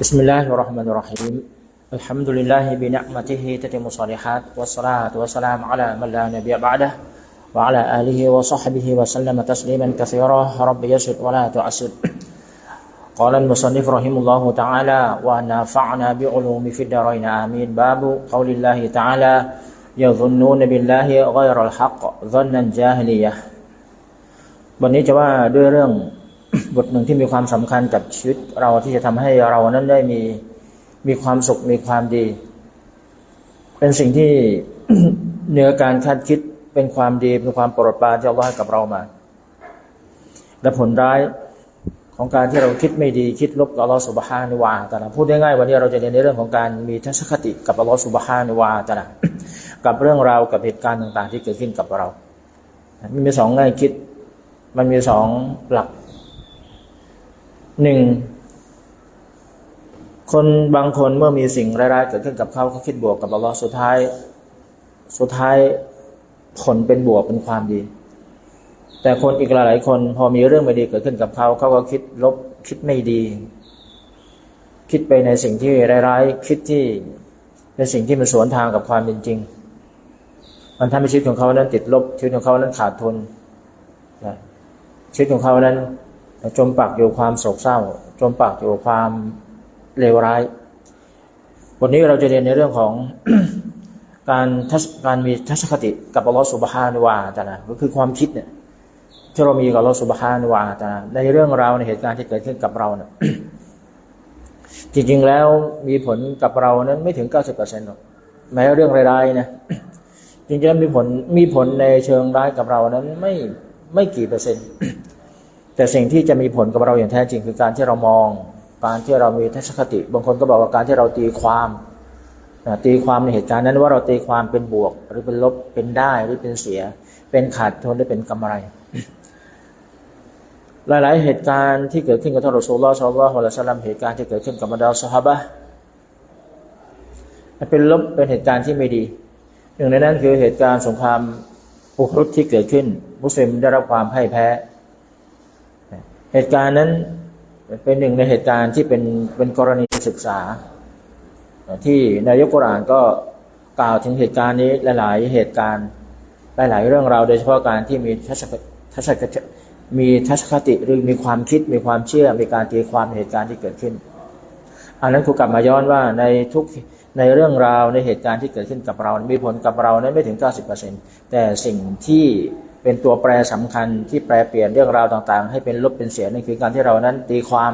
بسم الله الرحمن الرحيم الحمد لله بنعمته تتم الصالحات والصلاة والسلام على من لا نبي بعده وعلى آله وصحبه وسلم تسليما كثيرا رب يسر ولا تعسر قال المصنف رحمه الله تعالى ونفعنا بعلوم في الدارين آمين باب قول الله تعالى يظنون بالله غير الحق ظنا جاهلية วันนี้จะว่าด้วยเรื่อง บทหนึ่งที่มีความสำคัญกับชีวิตเราที่จะทำให้เรานั้นได้มีมีความสุขมีความดี เป็นสิ่งที่เหนือการคาดคิดเป็นความดีเป็นความโปรดปรานที่อัลลอฮ์ให้กับเรามา และผลร้ายของการที่เราคิดไม่ดีคิดลบกับอัลลอฮ์สุบฮานิวาแต่ละพูดได้ง่ายวันนี้เราจะเรียนในเรื่องของการมีทัศนคติกับอัลลอฮ์สุบฮานิวาแต่ละกับเรื่องราวกับเหตุการณ์ต่างๆ ที่เกิดขึ้นกับเรา มันมีสองง่ายคิด มันมีสองหลัก หนึ่งคนบางคนเมื่อมีสิ่งร้ายๆเกิดขึ้นกับเขาเขาคิดบวกกับอัลลอฮ์สุดท้าย สุดท้ายผลเป็นบวกเป็นความดี แต่คนอีกหลายๆคนพอมีเรื่องไม่ดีเกิดขึ้นกับเขาเขาก็คิดลบคิดไม่ดี คิดไปในสิ่งที่ร้ายๆคิดที่ในสิ่งที่มันสวนทางกับความเป็นจริง มันทำให้ชีวิตของเขานั้นติดลบชีวิตของเขานั้นขาดทุนชีวิตของเขานั้น จมปักอยู่ความโศกเศร้า จมปักอยู่ความเลวร้าย วันนี้เราจะเรียนในเรื่องของการการมีทัศนคติกับอัลลอฮฺสุบฮานุวาตานะก็คือความคิดเนี่ยที่เรามีกับอัลลอฮฺสุบฮานุวาตานะในเรื่องราวในเหตุการณ์ที่เกิดขึ้นกับเราเนี่ยจริงๆแล้วมีผลกับเรานั้นไม่ถึงเก้าสิบเปอร์เซนต์หรอกแม้เรื่องร้ายๆนะจริงๆแล้วมีผลมีผลในเชิงร้ายกับเรานั้นไม่ไม่กี่เปอร์เซ็นต์ แต่สิ่งที่จะมีผลกับเราอย่างแท้จริงคือการที่เรามอง การที่เรามีทัศนคติ บางคนก็บอกว่าการที่เราตีความตีความในเหตุการณ์นั้นว่าเราตีความเป็นบวก หรือเป็นลบเป็นได้หรือเป็นเสีย เป็นขาดทุนหรือเป็นกำไร หลาย ๆ เหตุการณ์ที่เกิดขึ้นกับท่านรอสูลลอฮ์ชาวลาฮ์อัลสลัมเหตุการณ์ที่เกิดขึ้นกับบรรดาสฮาบะเป็นลบเป็นเหตุการณ์ที่ไม่ดีหนึ่งในนั้นคือเหตุการณ์สงครามอุครุที่เกิดขึ้น มุสลิมได้รับความพ่ายแพ้ เหตุการณ์นั้นเป็นหนึ่งในเหตุการณ์ที่เป็นเป็นกรณีศึกษา ที่นายกกุรานก็กล่าวถึงเหตุการณ์นี้หลาย ๆ เหตุการณ์หลาย ๆ เรื่องราวโดยเฉพาะการที่มีทัศนทัศนมีทัศนคติหรือมีความคิดมีความเชื่อมีการตีความเหตุการณ์ที่เกิดขึ้นอันนั้นครูกลับมาย้อนว่าในทุกในเรื่องราวในเหตุการณ์ที่เกิดขึ้นกับเรา มีผลกับเรานั้นไม่ถึง 90%แต่สิ่งที่ เป็นตัวแปรสำคัญที่แปรเปลี่ยนเรื่องราวต่างๆ ให้เป็นลบเป็นเสียนั่นคือการที่เรานั้นตีความ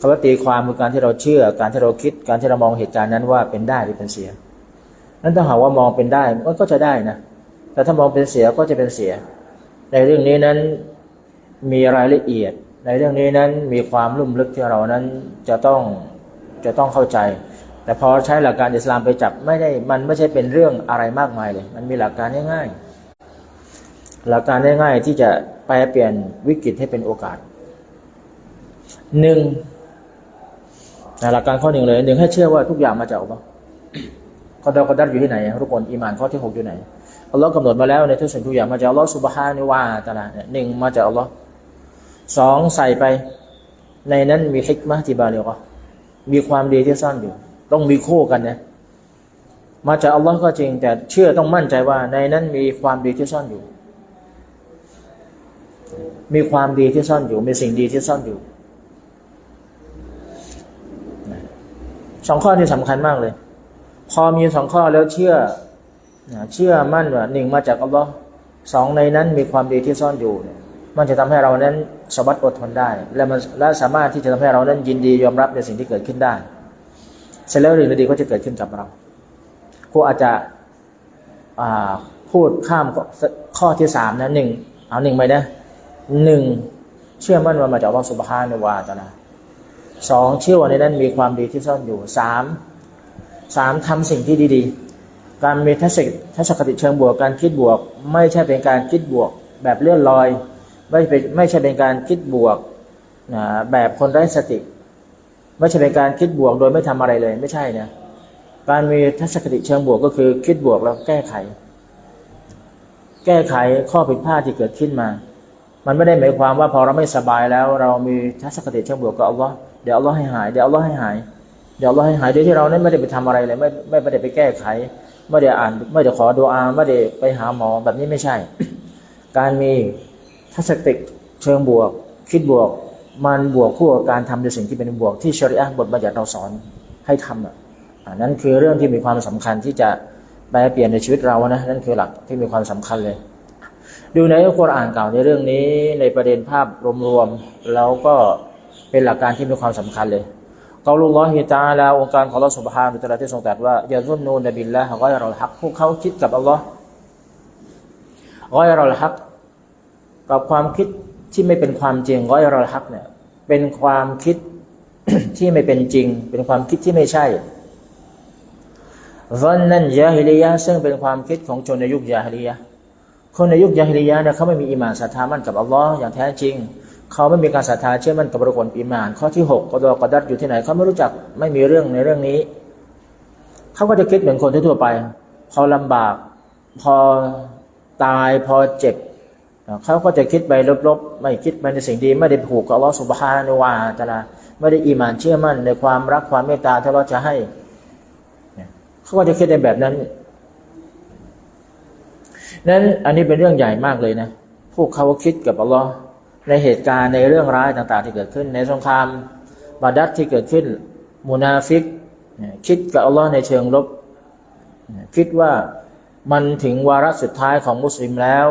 คำว่าตีความคือการที่เราเชื่อ การที่เราคิด การที่เรามองเหตุการณ์นั้นว่าเป็นได้หรือเป็นเสีย นั้นถ้าหากว่ามองเป็นได้มันก็จะได้นะ แต่ถ้ามองเป็นเสียก็จะเป็นเสีย ในเรื่องนี้นั้นมีรายละเอียด ในเรื่องนี้นั้นมีความลุ่มลึกที่เรานั้นจะต้องจะต้องเข้าใจ แต่พอใช้หลักการอิสลามไปจับไม่ได้มันไม่ใช่เป็นเรื่องอะไรมากมายเลย มันมีหลักการง่ายๆ หลักการง่ายๆที่จะแปลเปลี่ยนวิกฤตให้เป็นโอกาสหนึ่งหลักการข้อหนึ่งเลยหนึ่งให้เชื่อว่าทุกอย่างมาจากอัลลอฮ์ข้อดอกระดับอยู่ที่ไหนทุกคนอีมานข้อที่หกอยู่ไหนอัลลอฮ์กำหนดมาแล้วในทุกสิ่งทุกอย่างมาจากอัลลอฮ์สุบฮานิวาตาลาหนึ่งมาจากอัลลอฮ์สองใส่ไป ในนั้นมีฮิกมะที่บาลีก็มีความดีที่ซ่อนอยู่ ต้องมีคู่กันนะมาจากอัลลอฮ์ก็จริง แต่เชื่อต้องมั่นใจว่าในนั้นมีความดีที่ซ่อนอยู่ มีความดีที่ซ่อนอยู่ มีสิ่งดีที่ซ่อนอยู่สองข้อที่สำคัญมากเลย พอมีสองข้อแล้วเชื่อเชื่อมั่นว่าหนึ่งมาจากอัลลอฮ์สองในนั้นมีความดีที่ซ่อนอยู่ มันจะทำให้เรานั้นสบัดอดทนได้ และมันและสามารถที่จะทำให้เรานั้นยินดียอมรับในสิ่งที่เกิดขึ้นได้ เสร็จแล้วเรื่องดีก็จะเกิดขึ้นกับเราครูอาจจะพูดข้ามข้อที่สามนะหนึ่งเอาหนึ่งไปนะ หนึ่งเชื่อมั่นว่ามาจากอัลลอฮฺสุบฮานุวาตาลาสองเชื่อว่าในนั้นมีความดีที่ซ่อนอยู่สามสามทำสิ่งที่ดีๆ การมีทัศทัศนคติเชิงบวกการคิดบวก ไม่ใช่เป็นการคิดบวก แบบเลื่อนลอย ไม่เป็นไม่ใช่เป็นการคิดบวกนะแบบคนไร้สติ ไม่ใช่เป็นการคิดบวกโดยไม่ทำอะไรเลยไม่ใช่นะการมีทัศนคติเชิงบวกก็คือคิดบวกแล้วแก้ไข แก้ไขข้อผิดพลาดที่เกิดขึ้นมา มันไม่ได้หมายความว่าพอเราไม่สบายแล้ว เรามีทัศนคติเชิงบวกกับอัลลอฮ์เดี๋ยวอัลลอฮ์ให้หายเดี๋ยวอัลลอฮ์ให้หายอย่าอัลลอฮ์ให้หายโดยที่เรานั้นไม่ได้ไปทำอะไรเลยไม่ไม่ได้ไปแก้ไข ไม่ได้อ่านไม่ได้ขอดูอาไม่ได้ไปหาหมอแบบนี้ไม่ใช่ การมีทัศนคติเชิงบวก คิดบวก มันบวกคู่กับการทำในสิ่งที่เป็นบวกที่ชริอะห์บทบัญญัติเราสอนให้ทำอะนั่นคือเรื่องที่มีความสำคัญที่จะแปลเปลี่ยนในชีวิตเรานะนั่นคือหลักที่มีความสำคัญเลย ดูในอัลกุรอานเก่าในเรื่องนี้ในประเด็นภาพรวมๆแล้วก็เป็นหลักการที่มีความสำคัญเลยกาลุลลอฮิตาลาองค์การของอัลอฮฺสุบฮานุตะลาที่ทรงตรัสว่าอย่ารุนนูนบิลละฮ์กอยรอลฮักพวกเขาคิดกับอัลลอฮ์กอยรอลฮักกับความคิดที่ไม่เป็นความจริงกอยรอลฮักเนี่ยเป็นความคิดที่ไม่เป็นจริง เป็นความคิดที่ไม่ใช่รันนั่นยาฮิลียะซึ่งเป็นความคิดของชนในยุคยาฮิลียะ คนในยุคยาฮิลียะเนี่ยเขาไม่มีอิมานศรัทธามั่นกับอัลลอฮ์อย่างแท้จริง เขาไม่มีการศรัทธาเชื่อมั่นกับรุกลอิมาน ข้อที่หกกอดอกอดัดอยู่ที่ไหนเขาไม่รู้จักไม่มีเรื่องในเรื่องนี้ เขาก็จะคิดเหมือนคนทั่วไป พอลำบาก พอตายพอเจ็บ เขาก็จะคิดไปลบๆ ไม่คิดไปในสิ่งดีไม่ได้ผูกกับอัลลอฮ์สุบฮานุวาตะลาไม่ได้อิมานเชื่อมั่นในความรักความเมตตาที่เราจะให้เขาก็จะคิดในแบบนั้น นั้นอันนี้เป็นเรื่องใหญ่มากเลยนะ พวกเขาคิดกับอัลลอฮ์ในเหตุการณ์ในเรื่องร้ายต่างๆ ที่เกิดขึ้น ในสงครามบาดัดที่เกิดขึ้นมูนาฟิก คิดกับอัลลอฮ์ในเชิงลบ คิดว่ามันถึงวาระสุดท้ายของมุสลิมแล้ว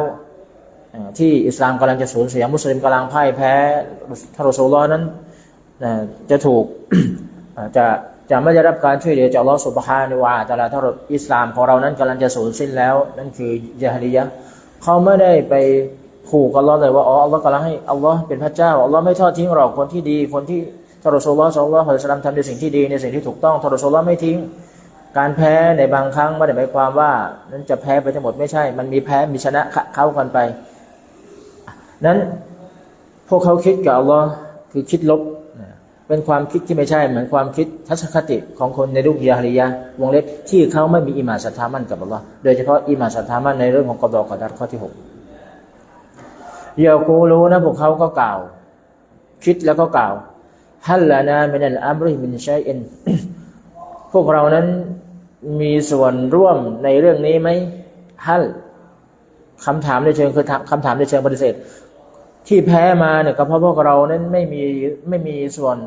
ที่อิสลามกำลังจะสูญเสียมุสลิมกำลังพ่ายแพ้ทารโซลอนั้นจะถูกจะ จะไม่ได้รับการช่วยเหลือจากลอสุบฮานิวาแต่ละถ้าอิสลามของเรานั้นกำลังจะสูญสิ้นแล้ว นั่นคือยาฮิยะเขาไม่ได้ไปผูกกับลอเลยว่าอ๋ออัลลอฮ์กำลังให้อัลลอฮ์เป็นพระเจ้าอัลลอฮ์ไม่ทอดทิ้งหรอกคนที่ดี คนที่ทรโซลลอฮ์สัลลัลลอฮุอะลัยฮิสลามทำในสิ่งที่ดีในสิ่งที่ถูกต้องทรโซลลอฮ์ไม่ทิ้ง การแพ้ในบางครั้งไม่ได้หมายความว่านั้นจะแพ้ไปทั้งหมดไม่ใช่ มันมีแพ้มีชนะเข้ากันไป นั้นพวกเขาคิดกับอัลลอฮ์คือคิดลบ เป็นความคิดที่ไม่ใช่เหมือนความคิดทัศนคติของคนในยุคยาฮริยะวงเล็บที่เขาไม่มีอิมานศรัทธามั่นกับอัลลอฮ์โดยเฉพาะอิมานศรัทธามั่นในเรื่องของกอดอกอดัดข้อที่หกเยาคูรู้นะพวกเขาก็กล่าว คิดแล้วก็กล่าวฮัลลานามินัลอัมริมินชัยเอ็นพวกเรานั้นมีส่วนร่วมในเรื่องนี้ไหมฮัลคำถามในเชิงคือคำถามในเชิงปฏิเสธ ที่แพ้มาเนี่ยก็เพราะพวกเรานั้นไม่มีไม่มีส่วน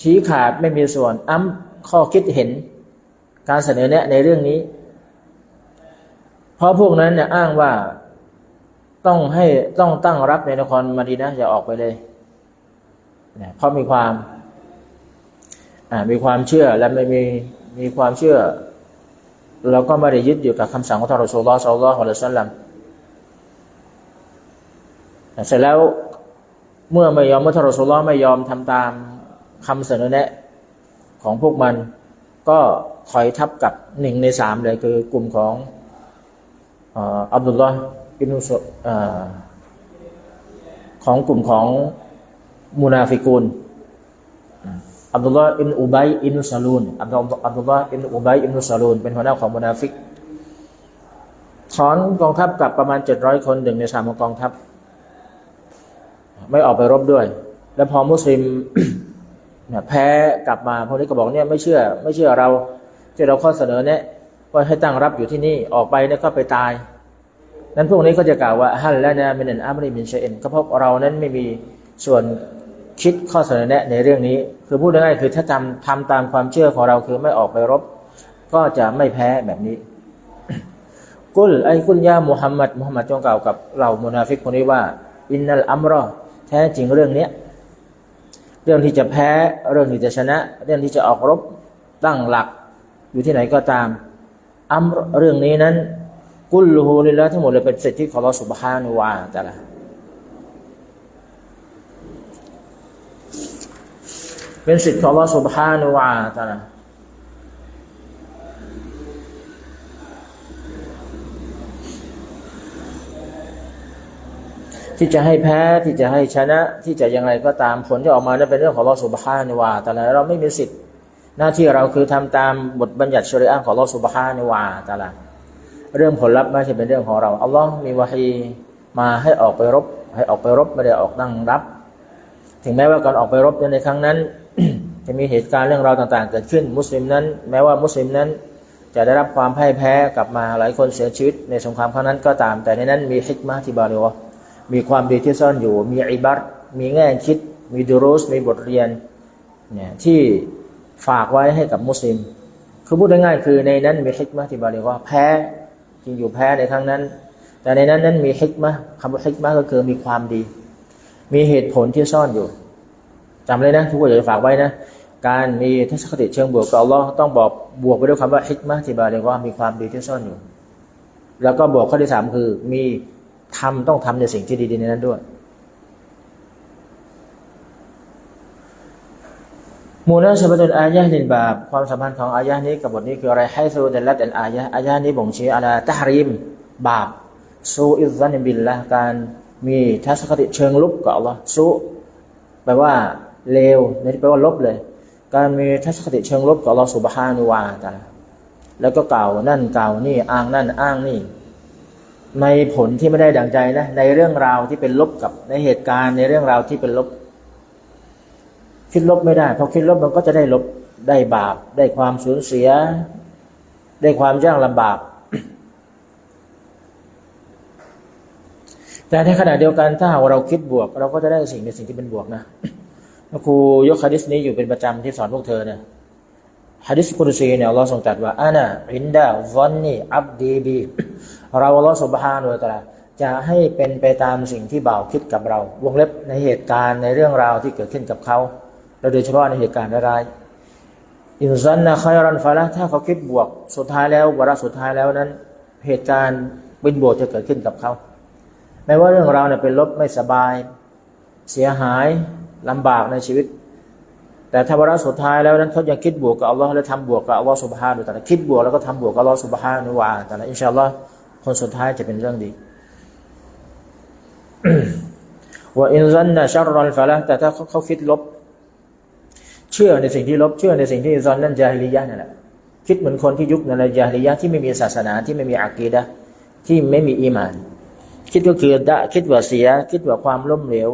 ชี้ขาดไม่มีส่วนอ้ำข้อคิดเห็น การเสนอแนะในเรื่องนี้ เพราะพวกนั้นเนี่ยอ้างว่าต้องให้ต้องตั้งรับในนครมาดีนะอย่าออกไปเลยเพราะมีความมีความเชื่อและไม่มีมีความเชื่อ เราก็ไม่ได้ยึดอยู่กับคำสั่งของท่ารสุลลอฮ์สัลลัลลอฮุอะลัยฮิสซาลลัม เสร็จแล้วเมื่อไม่ยอมมื่อทรสุลลอไม่ยอมทำตามคำเสนอแนะของพวกมัน ก็ถอยทับกับหนึ่งในสามเลยคือกลุ่มของอับดุลลอฮ์อินุสของกลุ่มของมูนาฟิกูลอับดุลลอฮ์อินอุบัยอินุสลูนอับดุลอับดุลลอฮ์อินอุบัยอินุสลูนเป็นหัวหน้าของมูนาฟิกถอนกองทัพกับประมาณเจ็ดร้อยคนหนึ่งในสามของกองทัพ ไม่ออกไปรบด้วย แล้วพอมุสลิมเนี่ยแพ้กลับมาพวกนี้ก็บอกเนี่ยไม่เชื่อ ไม่เชื่อเราที่เราข้อเสนอเนี่ยว่าให้ตั้งรับอยู่ที่นี่ออกไปเนี่ยก็ไปตาย นั้นพวกนี้ก็จะกล่าวว่าฮัลและนะมินันอัมริมินเชนก็เพราะเรานั้นไม่มีส่วนคิดข้อเสนอแนะในเรื่องนี้ คือพูดง่ายๆคือถ้าทำทำตามความเชื่อของเราคือไม่ออกไปรบ ก็จะไม่แพ้แบบนี้ กุลไอ้กุลยามุฮัมมัดมุฮัมมัดจงกล่าวกับเรามุนาฟิกคนนี้ว่า อินนัลอัมรอ แท้จริงเรื่องเนี้ยเรื่องที่จะแพ้เรื่องที่จะชนะ เรื่องที่จะออกรบตั้งหลัก อยู่ที่ไหนก็ตาม อัมเรื่องนี้นั้น กุลลูลิละทั้งหมดเลยเป็นสิทธิของเราสุบฮานุวาแต่ละเป็นสิทธิของเราสุบฮานุวาแต่ละ ที่จะให้แพ้ที่จะให้ชนะที่จะยังไงก็ตามผลที่ออกมานั้นเป็นเรื่องของลอสุบฮานิวาแต่ละเราไม่มีสิทธิ์ หน้าที่เราคือทำตามบทบัญญัติชริอะของลอสุบฮานิวาแต่ละเรื่องผลลัพธ์ไม่ใช่เป็นเรื่องของเราอัลลอฮ์มีวาฮีมาให้ออกไปรบ ให้ออกไปรบไม่ได้ออกนั่งรับ ถึงแม้ว่าการออกไปรบในครั้งนั้น จะมีเหตุการณ์เรื่องราวต่างๆ เกิดขึ้น มุสลิมนั้น แม้ว่ามุสลิมนั้นจะได้รับความพ่ายแพ้กลับมาหลายคนเสียชีวิตในสงครามครั้งนั้นก็ตาม แต่ในนั้นมีฮิกมาที่บาลีวะ มีความดีที่ซ่อนอยู่ มีอิบัตมีแง่คิด มีดูรุสมีบทเรียนเนี่ยที่ฝากไว้ให้กับมุสลิม คือพูดง่ายๆคือในนั้นมีฮิกมาที่บาลีว่าแพ้จริงอยู่แพ้ในครั้งนั้น แต่ในนั้นนั้นมีฮิกมาคำว่าฮิกมาก็คือมีความดี มีเหตุผลที่ซ่อนอยู่จำเลยนะ ทุกคนอย่าฝากไว้นะ การมีทัศนคติเชิงบวกกับอัลลอฮ์ต้องบอกบวกไปด้วยคำว่าฮิกมาที่บาลีว่ามีความดีที่ซ่อนอยู่ แล้วก็บอกข้อที่สามคือมี ทำต้องทำในสิ่งที่ดีๆในนั้นด้วย มูลสบัตุลอายะห์นินบาบความสัมพันธ์ของอายะห์นี้กับบทนี้คืออะไรให้สูดัลลัดอัลอายะห์อายะห์นี้บ่งชี้อะไรตะฮริม บาปซูอิซันบิลละการมีทัศนคติเชิงลบกับอัลลอฮ์ซูแปลว่าเลวนี่แปลว่าลบเลย การมีทัศนคติเชิงลบกับอัลลอฮ์สุบฮานุวาตาลาแล้วก็กล่าวนั่นกล่าวนี่อ้างนั่นอ้างนี่ ในผลที่ไม่ได้ดังใจนะในเรื่องราวที่เป็นลบกับในเหตุการณ์ในเรื่องราวที่เป็นลบ คิดลบไม่ได้พอคิดลบมันก็จะได้ลบได้บาป ได้ความสูญเสีย ได้ความยากลำบากแต่ในขณะเดียวกันถ้าหากเราคิดบวก เราก็จะได้สิ่งในสิ่งที่เป็นบวกนะครูยกฮะดิษนี้อยู่เป็นประจำที่สอนพวกเธอเนี่ยฮะดิษกุรซีเนี่ยเราทรงตรัสว่าอานะอินดาวันนี่อับดีบี เราอัลลอฮฺสุบฮานุตะลาจะให้เป็นไปตามสิ่งที่บ่าวคิดกับเรา วงเล็บในเหตุการณ์ในเรื่องราวที่เกิดขึ้นกับเขาเราโดยเฉพาะในเหตุการณ์ร้ายอินซันนะคอยรันฟาละถ้าเขาคิดบวกสุดท้ายแล้ววาระสุดท้ายแล้วนั้น เหตุการณ์เป็นบวกจะเกิดขึ้นกับเขาแม้ว่าเรื่องราวเนี่ยเป็นลบไม่สบาย เสียหายลำบากในชีวิต แต่ถ้าวาระสุดท้ายแล้วนั้นเขายังคิดบวกกับอัลลอฮ์และทำบวกกับอัลลอฮ์สุบฮานุตะลาคิดบวกแล้วก็ทำบวกกับอัลลอฮ์สุบฮานุวาตะลาอินชาอัลลอฮ์ คนสุดท้ายจะเป็นเรื่องดีว่าอินซันนะชัรรอนฟาละแต่ถ้าเขาคิดลบ เชื่อในสิ่งที่ลบ เชื่อในสิ่งที่ซอนนั่นจาฮิลียะนั่นแหละคิดเหมือนคนที่ยุคนั้นจาฮิลียะที่ไม่มีศาสนาที่ไม่มีอักีดะที่ไม่มีอีมาน คิดก็คือดะคิดว่าเสีย คิดว่าความล้มเหลว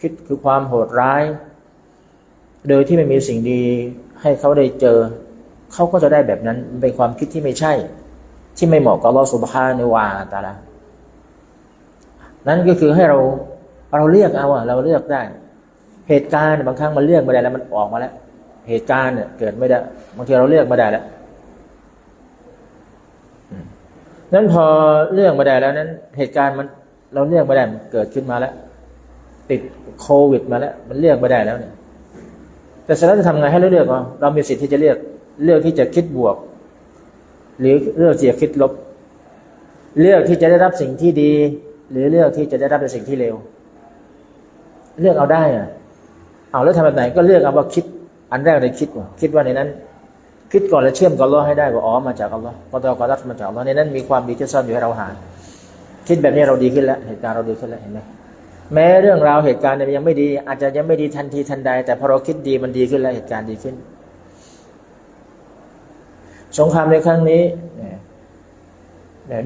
คิดคือความโหดร้าย โดยที่ไม่มีสิ่งดีให้เขาได้เจอ เขาก็จะได้แบบนั้นเป็นความคิดที่ไม่ใช่ ที่ไม่เหมาะกับลอสุบฮานุวาตาลานั่นก็คือให้เราเราเลือกเอาอะเราเลือกได้ เหตุการณ์บางครั้งมันเลือกไม่ได้แล้วมันออกมาแล้ว เหตุการณ์เนี่ยเกิดไม่ได้บางทีเราเลือกไม่ได้แล้วนั้นพอเลือกไม่ได้แล้วนั้น เหตุการณ์มันเราเลือกไม่ได้มันเกิดขึ้นมาแล้ว ติดโควิดมาแล้ว มันเลือกไม่ได้แล้วเนี่ยแต่สาระจะทำไงให้เราเลือกเราเรามีสิทธิ์ที่จะเลือกเลือกที่จะคิดบวก หรือเลือกที่จะคิดลบ เลือกที่จะได้รับสิ่งที่ดี หรือเลือกที่จะได้รับในสิ่งที่เลวเลือกเอาได้อะเอาแล้วทำแบบไหนก็เลือกเอาว่าคิด อันแรกเลยคิดว่าคิดว่าในนั้น คิดก่อนแล้วเชื่อมกับอัลลอฮ์ให้ได้ว่าอ๋อมาจากอัลลอฮ์ก็ตอกอรักมาจากอัลลอฮ์ในนั้นมีความดีที่ซ่อนอยู่ให้เราหาคิดแบบนี้เราดีขึ้นแล้วเหตุการณ์เราดีขึ้นแล้วเห็นไหมแม้เรื่องราวเหตุการณ์เนี่ยยังไม่ดี อาจจะยังไม่ดีทันทีทันใด แต่พอเราคิดดีมันดีขึ้นแล้วเหตุการณ์ดีขึ้น สงครามในครั้งนี้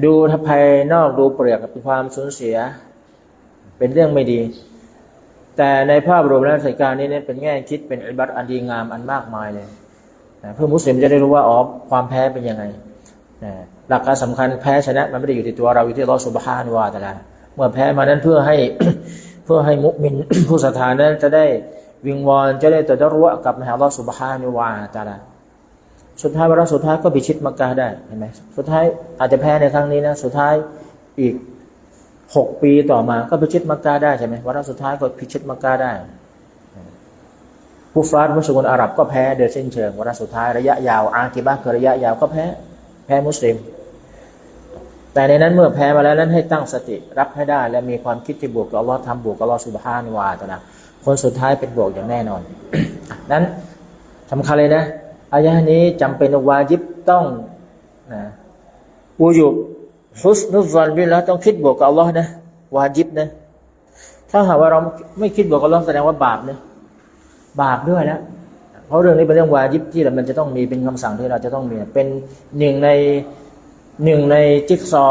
ดูถ้าภายนอกดูเปลือกเป็นความสูญเสีย เป็นเรื่องไม่ดี แต่ในภาพรวมแล้วเหตุการณ์นี้เนี่ยเป็นแง่คิดเป็นอิบัตอันดีงามอันมากมายเลยเพื่อมุสลิมจะได้รู้ว่าอ๋อความแพ้เป็นยังไงหลักการสำคัญแพ้ชนะมันไม่ได้อยู่ที่ตัวเราอยู่ที่ลอสุบฮานวาแต่ละเมื่อแพ้มานั้นเพื่อให้เพื่อให้มุมินผู้ศรัทธานั้นจะได้วิงวอนจะได้ตัดรู้กับมหาลอสุบฮานวาแต่ละ สุดท้ายวาระสุดท้ายก็พิชิตมักกะได้เห็นไหมสุดท้ายอาจจะแพ้ในครั้งนี้นะ สุดท้ายอีกหกปีต่อมาก็พิชิตมักกะได้ใช่ไหมวาระสุดท้ายก็พิชิตมักกะได้ผู้ฟาดมุสลิมอาหรับก็แพ้โดยสิ้นเชิงวาระสุดท้ายระยะยาวอาคิบะคือระยะยาวก็แพ้แพ้มุสลิม แต่ในนั้นเมื่อแพ้มาแล้วนั้นให้ตั้งสติรับให้ได้ และมีความคิดที่บวกกับอัลลอฮ์ทำบวกกับอัลลอฮ์สุบฮานิวาตนะคนสุดท้ายเป็นบวกอย่างแน่นอนนั้นสำคัญเลยนะ อายะนี้จำเป็นวาจิบต้องนะวูยุบฮุสนุซอนบิล้วต้องคิดบวกกับอัลลอฮ์นะวาจิบนะ ถ้าหากว่าเราไม่คิดบวกกับอัลลอฮ์แสดงว่าบาปนะบาปด้วยนะเพราะเรื่องนี้เป็นเรื่องวาจิบที่มันจะต้องมีเป็นคำสั่งที่เราจะต้องมีเป็นหนึ่งในหนึ่งในจิ๊กซอ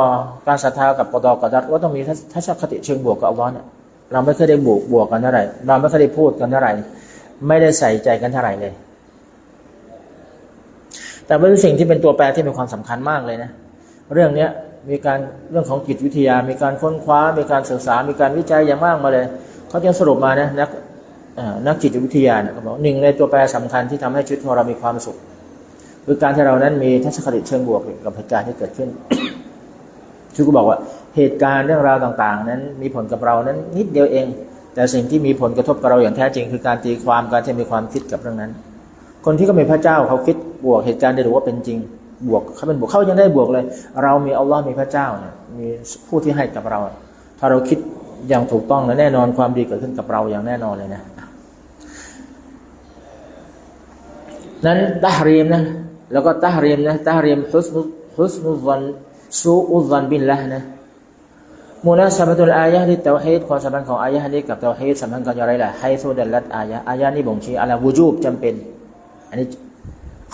การศรัทธากับกอดอกดัดว่าต้องมีทัศนคติเชิงบวกกับอัลลอฮ์เนี่ยเราไม่เคยได้บวกบวกกันเท่าไหร่เราไม่เคยได้พูดกันเท่าไหร่ ไม่ได้ใส่ใจกันเท่าไหร่เลย แต่เป็นสิ่งที่เป็นตัวแปรที่มีความสำคัญมากเลยนะ เรื่องเนี้ยมีการเรื่องของจิตวิทยา มีการค้นคว้า มีการศึกษา มีการวิจัยอย่างมากมาเลย เขาจึงสรุปมานะนักนักจิตวิทยาเนี่ยเขาบอกหนึ่งในตัวแปรสำคัญที่ทำให้ชีวิตของเรามีความสุขคือการที่เรานั้นมีทัศนคติเชิงบวกกับเหตุการณ์ที่เกิดขึ้นชื่อก็บอกว่าเหตุการณ์เรื่องราวต่างๆ นั้นมีผลกับเรานั้นนิดเดียวเอง แต่สิ่งที่มีผลกระทบกับเราอย่างแท้จริง คือการตีความการที่มีความคิดกับเรื่องนั้น คนที่ก็มีพระเจ้าเขาคิดบวกเหตุการณ์ได้รู้ว่าเป็นจริง บวกเขาเป็นบวกเขายังได้บวกเลย เรามีอัลลอฮ์มีพระเจ้าเนี่ยมีผู้ที่ให้กับเรา ถ้าเราคิดอย่างถูกต้องและแน่นอนความดีเกิดขึ้นกับเราอย่างแน่นอนเลยนะนั้นตะฮรียมนะแล้วก็ตะฮรียมนะตะฮรียมฮุสนุฮุสนุซันซูอุซันบินละนะมูนาสบัตุลอายะที่เตาฮีดความสัมพันธ์ของอายะนี้กับเตาฮีดสัมพันธ์กันอย่างไรล่ะให้สุดัลลัดอายะอายะนี้บ่งชี้อะไรวูจูบจำเป็น อันนี้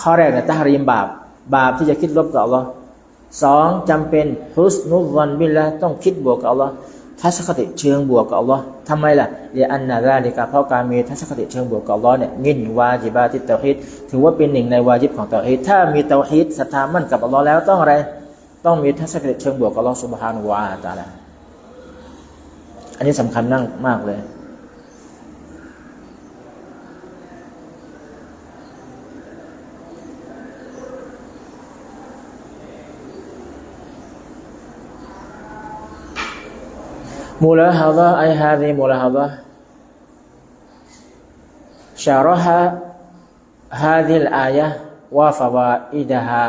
ข้อแรกเนะตะฮรีมบาป บาปที่จะคิดลบกับอัลลอฮ์สองจำเป็นฮุสนุซันบินละต้องคิดบวกกับอัลลอฮ์ทัศนคติเชิงบวกกับอัลลอฮ์ทำไมล่ะเรียอันนาซาลิกาเพราะการมีทัศนคติเชิงบวกกับอัลลอฮ์เนี่ยมินวาจิบาติเตาฮีดถือว่าเป็นหนึ่งในวาจิบของเตาฮีดถ้ามีเตาฮีดศรัทธามั่นกับอัลลอฮ์แล้วต้องอะไร ต้องมีทัศนคติเชิงบวกกับอัลลอฮ์สุบฮานุวาตาละอันนี้สำคัญนั่งมากเลย ملاحظة أي هذه ملاحظة شرح هذه الآية وفوائدها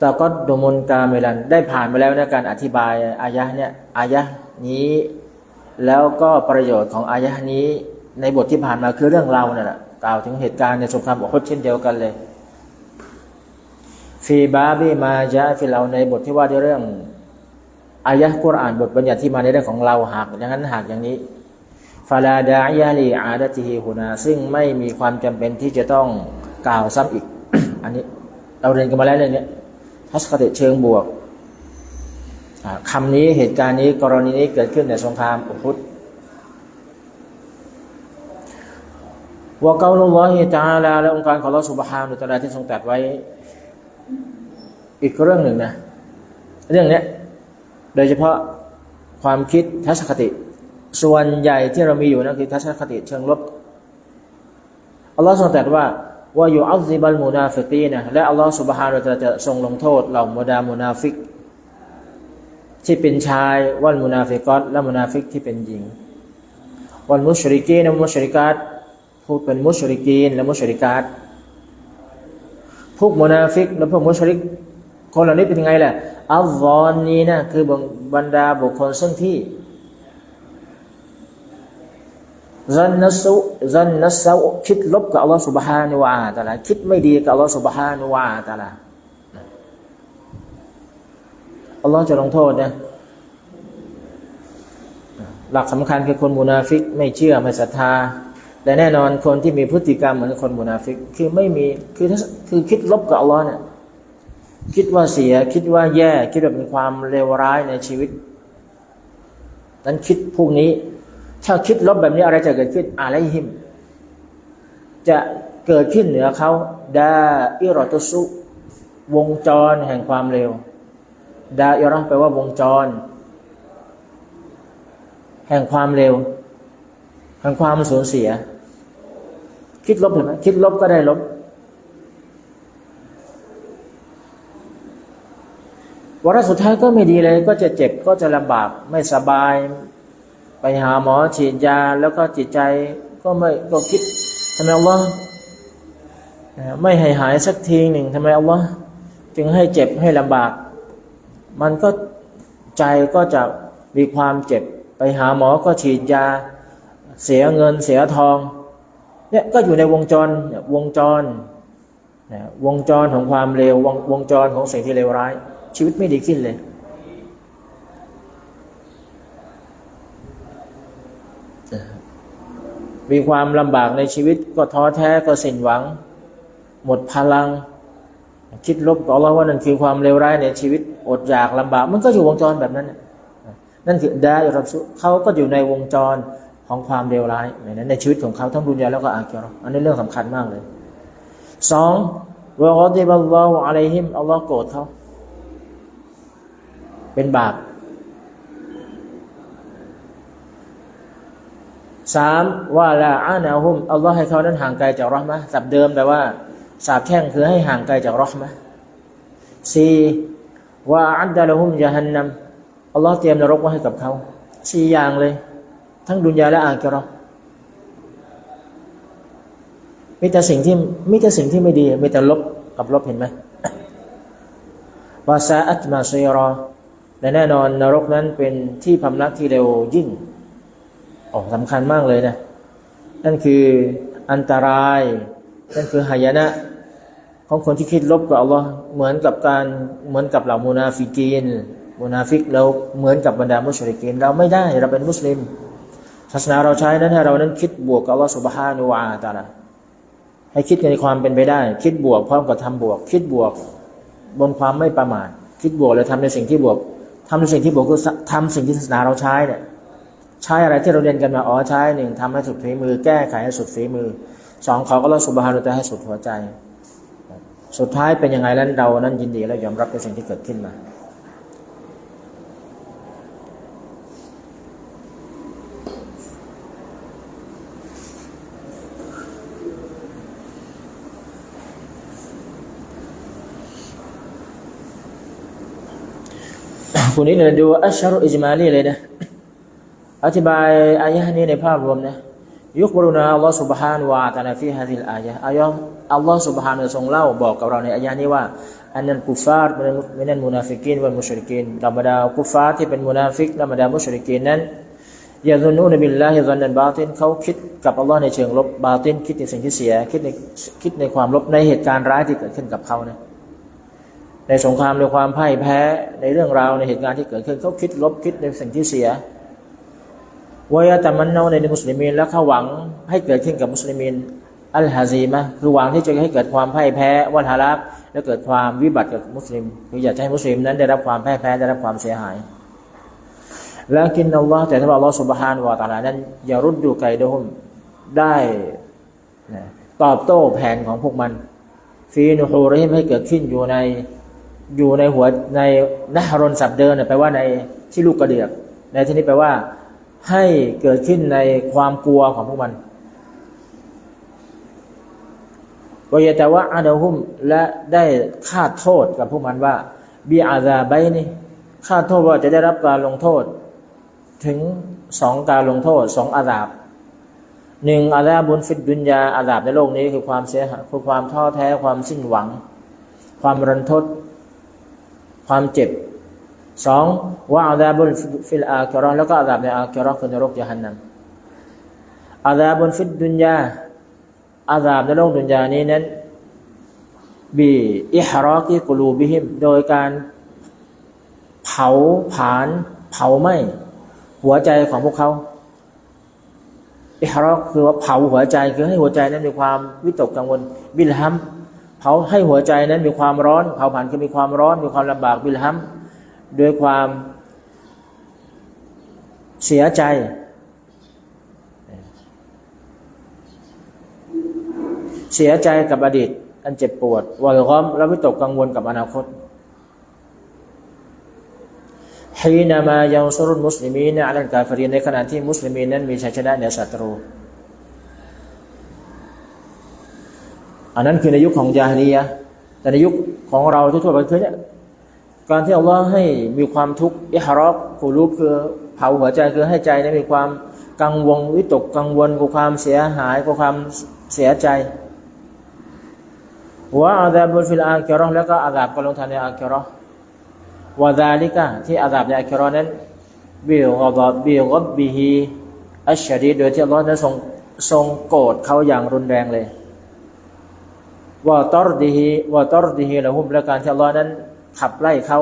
تقدم كاملا ได้ผ่านไปแล้วในการอธิบายอายะเนี่ยอายะนี้ แล้วก็ประโยชน์ของอายะนี้ ในบทที่ผ่านมาคือเรื่องเราเนี่ยกล่าวถึงเหตุการณ์ในสงครามอุฮุดเช่นเดียวกันเลย ฟีบาบีมาจาฟิเราในบทที่ว่าด้วยเรื่องอายะกุรอานบทบัญญัติที่มาในเรื่องของเราหากอย่างนั้นหากอย่างนี้ฟาลาดายาลีอาดติฮิฮุนาซึ่งไม่มีความจำเป็นที่จะต้องกล่าวซ้ำอีก อันนี้เราเรียนกันมาแล้วเรื่องนี้ทัศคติเชิงบวกคำนี้เหตุการณ์นี้กรณีนี้เกิดขึ้นในสงครามอุพุธวกาลุลลอฮิตาลาและองค์การของลอสุบฮานุตะลาที่ทรงตรัสไว้ อีกเรื่องหนึ่งนะ เรื่องนี้โดยเฉพาะความคิดทัศนคติ ส่วนใหญ่ที่เรามีอยู่นั่นคือทัศนคติเชิงลบอัลลอฮ์ทรงตรัสว่าว่าอยู่อัลซิบัลมูนาฟิกีนะและอัลลอฮ์สุบฮานุตะจะทรงลงโทษเหล่ามุดามุนาฟิก ที่เป็นชายวันมุนาฟิกอตและมุนาฟิกที่เป็นหญิง วันมุชริกีนและมุชริกาตพวกเป็นมุชริกีนและมุชริกาต พวกมนาฟิก และพวกมุชริก คนเหล่านี้เป็นยังไงแหละอัลลอฮ์นี้นะคือบรรดาบุคคลซึ่งที่ซันนัสุซันนัสคิดลบกับอัลลอฮ์สุบฮานุวาตาลาคิดไม่ดีกับอัลลอฮ์สุบฮานุวาตาลาอัลลอฮ์จะลงโทษนะหลักสำคัญคือคนมุนาฟิก ไม่เชื่อไม่ศรัทธา แต่แน่นอนคนที่มีพฤติกรรมเหมือนคนมุนาฟิกคือไม่มีคือคือคิดลบกับอัลลอฮ์เนี่ยคิดว่าเสียคิดว่าแย่คิดว่าเป็นความเลวร้ายในชีวิต นั้นคิดพวกนี้ ถ้าคิดลบแบบนี้อะไรจะเกิดขึ้นอะไรหิม จะเกิดขึ้นเหนือเขาดาอิรอตุสุวงจรแห่งความเร็ว ดาอิรอแปลว่าวงจร แห่งความเร็ว แห่งความสูญเสีย คิดลบเห็นไหมคิดลบก็ได้ลบวาระสุดท้ายก็ไม่ดีเลย ก็จะเจ็บก็จะลำบากไม่สบาย ไปหาหมอฉีดยาแล้วก็จิตใจก็ไม่ก็คิดทำไมอัลลอฮ์ไม่ให้หายสักทีหนึ่งทำไมอัลลอฮ์จึงให้เจ็บให้ลำบาก มันก็ใจก็จะมีความเจ็บ ไปหาหมอก็ฉีดยา เสียเงินเสียทอง เนี่ยก็อยู่ในวงจรวงจรวงจรของความเลววงวงจรของสิ่งที่เลวร้าย ชีวิตไม่ดีขึ้นเลย มีความลำบากในชีวิตก็ท้อแท้ก็สิ้นหวัง หมดพลัง คิดลบกับอัลลอฮ์ว่านั่นคือความเลวร้ายในชีวิตอดอยากลำบาก มันก็อยู่วงจรแบบนั้น นั่นคือดาอิรับสุเขาก็อยู่ในวงจร ของความเลวร้ายในนั้นในชีวิตของเขาทั้งดุนยาแล้วก็อาคิราะห์อันนี้เรื่องสำคัญมากเลยสองวะกอดิบัลลอฮุอะลัยฮิมอัลลอฮ์โกรธเขาเป็นบาปสามว่าละอานาฮุมอัลลอฮ์ให้เขานั้นห่างไกลจากรอห์มะสับเดิมแปลว่าสาบแช่งคือให้ห่างไกลจากรอห์มะห์สี่ว่าอัดดะลฮุมยะฮันนัมอัลลอฮ์เตรียมนรกไว้ให้กับเขาสี่อย่างเลย ทั้งดุนยาและอาคิราะห์มีแต่สิ่งที่มีแต่สิ่งที่ไม่ดีมีแต่ลบกับลบเห็นไหมวาซาอัตมาซีรอและแน่นอนนรกนั้นเป็นที่พำนักที่เร็วยิ่งโอ้สำคัญมากเลยนะ นั่นคืออันตราย นั่นคือหายนะ ของคนที่คิดลบกับอัลลอฮ์เหมือนกับการเหมือนกับเหล่ามูนาฟิกีนมูนาฟิกเราเหมือนกับบรรดามุชริกีนเราไม่ได้เราเป็นมุสลิม ศาสนาเราใช้นั้นให้เรานั้นคิดบวกกับอัลลอฮ์สุบฮานุวาตาลาให้คิดในความเป็นไปได้ คิดบวกพร้อมกับทำบวก คิดบวกบนความไม่ประมาทคิดบวกแล้วทำในสิ่งที่บวกทำในสิ่งที่บวกคือทำสิ่งที่ศาสนาเราใช้เนี่ยใช้อะไรที่เราเรียนกันมาอ๋อใช้หนึ่งทำให้สุดฝีมือ แก้ไขให้สุดฝีมือสองเขาก็เราสุบฮานุตาให้สุดหัวใจ สุดท้ายเป็นยังไงนั้นเรานั้นยินดีและยอมรับในสิ่งที่เกิดขึ้นมา คุณนี้เนี่ยดูอัชรุอิจมาลีเลยนะ อธิบายอายะนี้ในภาพรวมนะยุคบรุณาอัลลอฮฺ سبحانه และ تعالى ฟีฮะซิลอายะอายะอัลลอฮฺ سبحانه ทรงเล่าบอกกับเราในอายะนี้ว่า อันนั้นกุฟาร์มินันมุนาฟิกินวันมุชริกินธรรมดากุฟาร์ที่เป็นมุนาฟิกธรรมดามุชริกินนั้นยาซุนูนบิลลาฮิซันนันบาตินเขาคิดกับอัลลอฮ์ในเชิงลบบาตินคิดในสิ่งที่เสีย คิดในคิดในความลบในเหตุการณ์ร้ายที่เกิดขึ้นกับเขานะ ในสงครามในความพ่ายแพ้ในเรื่องราวในเหตุการณ์ที่เกิดขึ้นเขาคิดลบคิดในสิ่งที่เสียวายาตมันเนาในมุสลิมินแล้วเขาหวังให้เกิดขึ้นกับมุสลิมินอัลฮาซีมะคือหวังที่จะให้เกิดความพ่ายแพ้วันฮารักและเกิดความวิบัติกับมุสลิมคืออยากให้มุสลิมนั้นได้รับความพ่ายแพ้ได้รับความเสียหายแล้วกินอัลลอฮ์แต่ถ้าอัลลอฮ์สุบฮานวะตาลานั้นอย่ารุดดูไกดุมได้ตอบโต้แผนของพวกมันฟีนูฮูริมให้เกิดขึ้นอยู่ใน อยู่ในหัวในนหรนสับเดินแปลว่าในที่ลูกกระเดือก ในที่นี้แปลว่า ให้เกิดขึ้นในความกลัวของพวกมันวยแต่ว่าอาดาหุมและได้คาดโทษกับพวกมันว่าบีอาซาไบนี่คาดโทษว่าจะได้รับการลงโทษ ถึงสองการลงโทษสองอาดาบหนึ่งอาดาบุญฟิดดุนยาอาดาบในโลกนี้คือความเสียหายคือความท้อแท้ความสิ้นหวัง ความรันทด ความเจ็บสองว่าอาดาบุลฟิลอาคิรอแล้วก็อาดาบในอาคิรอคือนรกยะฮันนัมอาดาบุลฟิดดุนยาอาดาบในโลกดุนยานี้นั้นบีอิฮรอกีกลูบิฮิมโดยการเผาผานเผาไหม้หัวใจของพวกเขาอิฮรอกคือว่าเผาหัวใจคือให้หัวใจนั้นมีความวิตกกังวลบิลฮัม เผาให้หัวใจนั้นมีความร้อนเผาผ่านคือมีความร้อน มีความลำบากบิลฮัมด้วยความเสียใจ เสียใจกับอดีต อันเจ็บปวดวอลก้อมและวิตกกังวลกับอนาคตฮีนามายังสรุนมุสลิมีนอัลกาฟรีในขณะที่มุสลิมีนั้นมีชัยชนะเหนือศัตรู อันนั้นคือในยุคของยาฮนียะแต่ในยุคของเราทั่วๆไปคือเนี่ยการที่อัลลอฮ์ให้มีความทุกข์อิฮรอกกูรูคือเผาหัวใจคือให้ใจนั้มีความกังวลวิตกกังวลกับความเสียหายกับความเสียใจว่าอาดาบุลฟิลอาคิรอแล้วก็อาดาบกลงทันในอาคิรอวาดาลิกะที่อาดาบในอาคิรอนั้นบิลกอบบิลกอบบิฮีอัชชดีโดยที่อัลลอฮ์นั้นทรงทรงโกรธเขาอย่างรุนแรงเลย ว่าตอรดีฮีว่าตอรดีฮีละหุมและการที่อัลลอฮ์นั้น ขับไล่เขา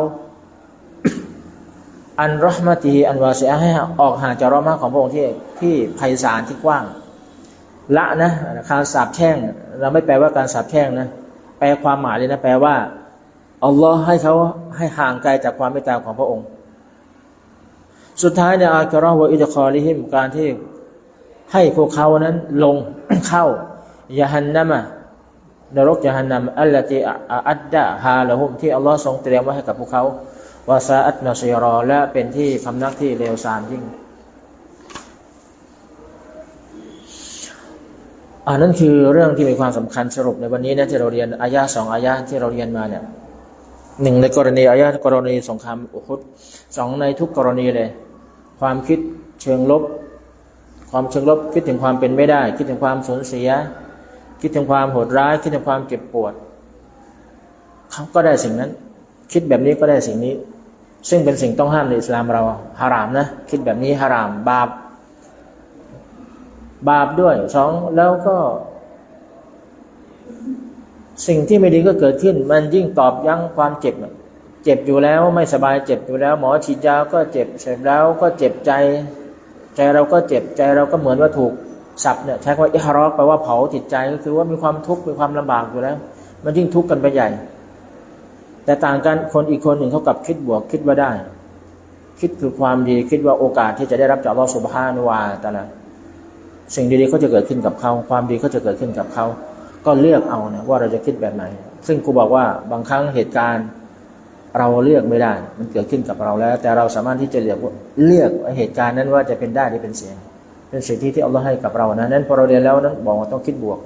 อันรหมตีอันวาเสียให้ออกห่างจากรอมาของพระองค์ที่ที่ไพศาลที่กว้าง ละนะการสาบแช่ง เราไม่แปลว่าการสาบแช่งนะ แปลความหมายเลยนะ แปลว่าอัลลอฮ์ให้เขาให้ห่างไกลจากความเมตตาของพระองค์ สุดท้ายในอาคราะวอิดคอลิฮิมการที่ให้พวกเขานั้นลงเข้ายะฮันนามะ นรกยะฮันนามอัลลติอัดดะฮาละหุมที่อัลลอฮ์ทรงเตรียมไว้ให้กับพวกเขาวาซาอัตนาซีรอ และเป็นที่พำนักที่เลวทรามยิ่งอันนั้นคือเรื่องที่มีความสำคัญสรุปในวันนี้นะที่เราเรียนอายะสองอายะที่เราเรียนมาเนี่ยหนึ่งในกรณีอายะกรณีสงครามอุคุดสองในทุกกรณีเลย ความคิดเชิงลบ ความเชิงลบคิดถึงความเป็นไม่ได้ คิดถึงความสูญเสีย คิดถึงความโหดร้าย คิดถึงความเจ็บปวดเขาก็ได้สิ่งนั้น คิดแบบนี้ก็ได้สิ่งนี้ ซึ่งเป็นสิ่งต้องห้ามในอิสลามเราฮารามนะ คิดแบบนี้ฮาราม บาป บาปด้วยสองแล้วก็ สิ่งที่ไม่ดีก็เกิดขึ้น มันยิ่งตอบยั้งความเจ็บเจ็บอยู่แล้วไม่สบายเจ็บอยู่แล้ว หมอฉีดยาก็เจ็บเสร็จแล้วก็เจ็บใจ ใจเราก็เจ็บใจเราก็เหมือนว่าถูก สับเนี่ยใช้คำว่าอิฮารอกแปลว่าเผาจิตใจก็คือว่ามีความทุกข์มีความลำบากอยู่แล้ว มันยิ่งทุกข์กันไปใหญ่ แต่ต่างกันคนอีกคนหนึ่งเขากับคิดบวกคิดว่าได้ คิดคือความดีคิดว่าโอกาสที่จะได้รับจากลอสุบฮานุวาแตะละสิ่งดีๆเขาจะเกิดขึ้นกับเขาความดีเขาจะเกิดขึ้นกับเขาก็เลือกเอานะว่าเราจะคิดแบบไหน ซึ่งครูบอกว่าบางครั้งเหตุการณ์เราเลือกไม่ได้ มันเกิดขึ้นกับเราแล้ว แต่เราสามารถที่จะเลือกเลือกเหตุการณ์นั้นว่าจะเป็นได้หรือเป็นเสีย เป็นสิที่ที่อัลลอฮ์ให้กับเรานะนั้นพอเราเรียนแล้วนั้นบอกว่าต้องคิดบวก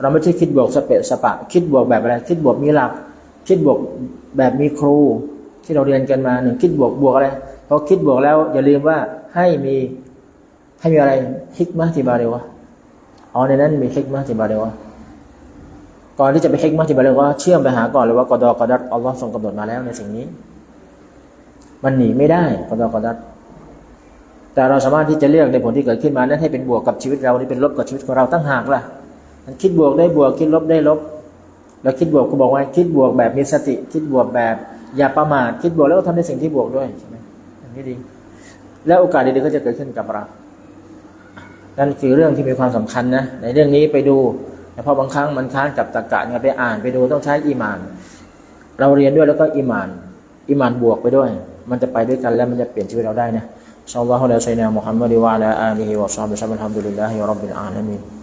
เราไม่ใช่คิดบวกสเปะสปะ คิดบวกแบบอะไร คิดบวกมีหลัก คิดบวกแบบมีครูที่เราเรียนกันมาหนึ่งคิดบวกบวกอะไรพอคิดบวกแล้วอย่าลืมว่าให้มีให้มีอะไรฮิกมะที่บาเรวะอ๋อในนั้นมีฮิกมะที่บาเรวะก่อนที่จะไปฮิกมะที่บาเรวะเชื่อมไปหาก่อนเลยว่ากอดอกอดัดอัลลอฮ์ทรงกำหนดมาแล้วในสิ่งนี้ มันหนีไม่ได้กอดอกอดัด แต่เราสามารถที่จะเลือกในผลที่เกิดขึ้นมานั้นให้เป็นบวกกับชีวิตเราที่เป็นลบกับชีวิตของเราตั้งหากล่ะมันคิดบวกได้บวกคิดลบได้ลบแล้วคิดบวกก็บอกว่าคิดบวกแบบมีสติ คิดบวกแบบอย่าประมาทคิดบวกแล้วก็ทำในสิ่งที่บวกด้วยใช่ไหมอันนี้ดี แล้วโอกาสดีๆก็จะเกิดขึ้นกับเรานั่นคือเรื่องที่มีความสำคัญนะในเรื่องนี้ไปดูแต่พอบางครั้งมันค้านกับตรกะเนี่ยไปอ่านไปดูต้องใช้อีมาน เราเรียนด้วยแล้วก็อีมานอีมานบวกไปด้วย มันจะไปด้วยกันแล้วมันจะเปลี่ยนชีวิตเราได้นะ صلى الله على سيدنا محمد وعلى آله وصحبه وسلم. الحمد لله رب العالمين.